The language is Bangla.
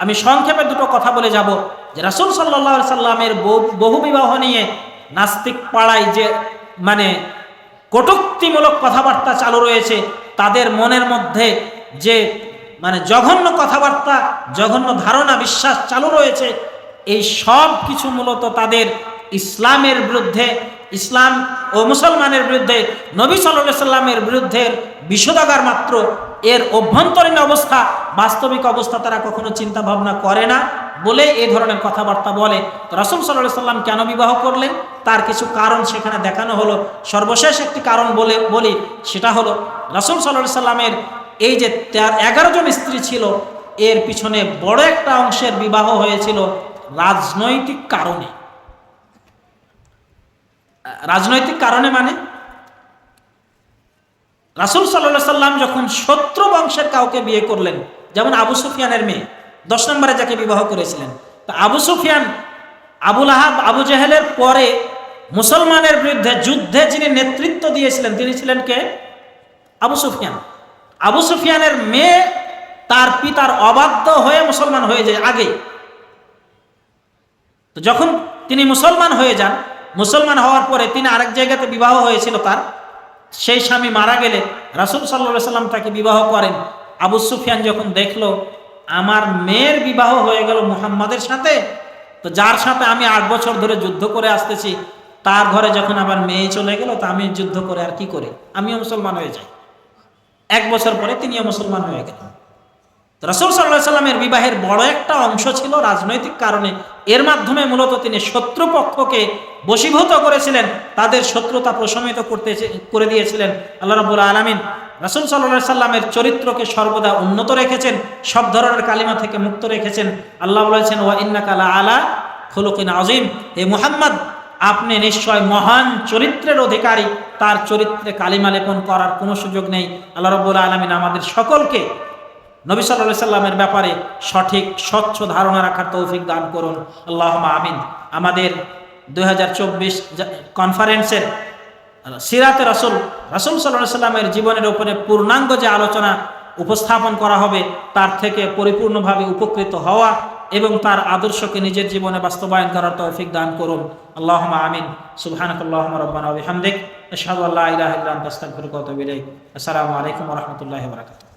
আমি সংক্ষেপে দুটো কথা বলে যাব যে রাসুল সাল্লাহ সাল্লামের বহু- বহু বিবাহ নিয়ে নাস্তিক পাড়ায় যে মানে কটুক্তিমূলক কথাবার্তা চালু রয়েছে, তাদের মনের মধ্যে যে মানে জঘন্য কথাবার্তা, জঘন্য ধারণা, বিশ্বাস চালু রয়েছে, এই সব কিছু মূলত তাদের ইসলামের বিরুদ্ধে, ইসলাম ও মুসলমানের বিরুদ্ধে, নবী সাল্লাহ সাল্লামের বিরুদ্ধে বিশোধাগার মাত্র এর অভ্যন্তরীণ অবস্থা, বাস্তবিক অবস্থা তারা কখনো চিন্তা ভাবনা করে না বলে এই ধরনের কথাবার্তা বলে। রাসুল সাল্লাহ সাল্লাম কেন বিবাহ করলেন? তার কিছু কারণ সেখানে দেখানো হলো। সর্বশেষ একটি কারণ বলে, বলি, সেটা হলো রাসুল সাল্লাহ সাল্লামের এই যে তার এগারো জন স্ত্রী ছিল, এর পিছনে বড় একটা অংশের বিবাহ হয়েছিল রাজনৈতিক কারণে। রাজনৈতিক কারণে মানে? রাসুল সাল্লাহ সাল্লাম যখন শত্রু বংশের কাউকে বিয়ে করলেন, যেমন আবু সুফিয়ানের মেয়ে, দশ নম্বরে যাকে বিবাহ করেছিলেন, তা আবু সুফিয়ান আবুল আহাব আবু জাহেলের পরে মুসলমানের বিরুদ্ধে যুদ্ধে যিনি নেতৃত্ব দিয়েছিলেন, তিনি ছিলেন কে? আবু সুফিয়ান। আবু সুফিয়ানের মেয়ে তার পিতার অবাধ্য হয়ে মুসলমান হয়ে যায় আগে। তো যখন তিনি মুসলমান হয়ে যান, মুসলমান হওয়ার পরে তিনি আরেক জায়গাতে বিবাহ হয়েছিল তার। সেই স্বামী মারা গেলে রাসুল সাল্লা সাল্লাম তাকে বিবাহ করেন। আবু সুফিয়ান যখন দেখল, আমার মেয়ের বিবাহ হয়ে গেল মুহাম্মাদের সাথে? তো যার সাথে আমি আট বছর ধরে যুদ্ধ করে আসতেছি, তার ঘরে যখন আবার মেয়ে চলে গেল, তা আমি যুদ্ধ করে আর কি করে? আমিও মুসলমান হয়ে যাই। এক বছর পরে তিনিও মুসলমান হয়ে গেলেন। রসুল সাল্লাহ সাল্লামের বিবাহের বড় একটা অংশ ছিল রাজনৈতিক কারণে। এর মাধ্যমে মূলত তিনি শত্রুপক্ষকে বশীভূত করেছিলেন, তাদের শত্রুতা প্রশমিত করতে করে দিয়েছিলেন। আল্লাহ রবুল্লা আলমিন রাসুল সাল্লাহ সাল্লামের চরিত্রকে সর্বদা উন্নত রেখেছেন, সব ধরনের কালিমা থেকে মুক্ত রেখেছেন। আল্লাহ বলেছেন, ওয়া ইন্না কালা আলা খুলুকিন আজিম হে মুহাম্মদ, আপনি নিশ্চয় মহান চরিত্রের অধিকারী, তার চরিত্রে কালিমা লেপন করার কোনো সুযোগ নেই। আল্লাহ রবুল্লা আলমিন আমাদের সকলকে নবী সাল্লাহ সাল্লামের ব্যাপারে সঠিক, স্বচ্ছ ধারণা রাখার তৌফিক দান করুন। আল্লাহ আমিন। আমাদের দুই কনফারেন্সের সিরাতে রাসুল রাসুল সাল্লাহ সাল্লামের জীবনের উপরে পূর্ণাঙ্গ যে আলোচনা উপস্থাপন করা হবে, তার থেকে পরিপূর্ণভাবে উপকৃত হওয়া এবং তার আদর্শকে নিজের জীবনে বাস্তবায়ন করার তৌফিক দান করুন। আল্লাহ আমিন। সুবহানাকাল্লাহ রব্বানা বিহামদিক। আশহাদু আল্লা ইলাহা ইল্লা আনতা আস্তাগফিরুকা ওয়া আতুবু ইলাইক। আসসালামু আলাইকুম ওয়া রাহমাতুল্লাহি ওয়া বারাকাতুহু।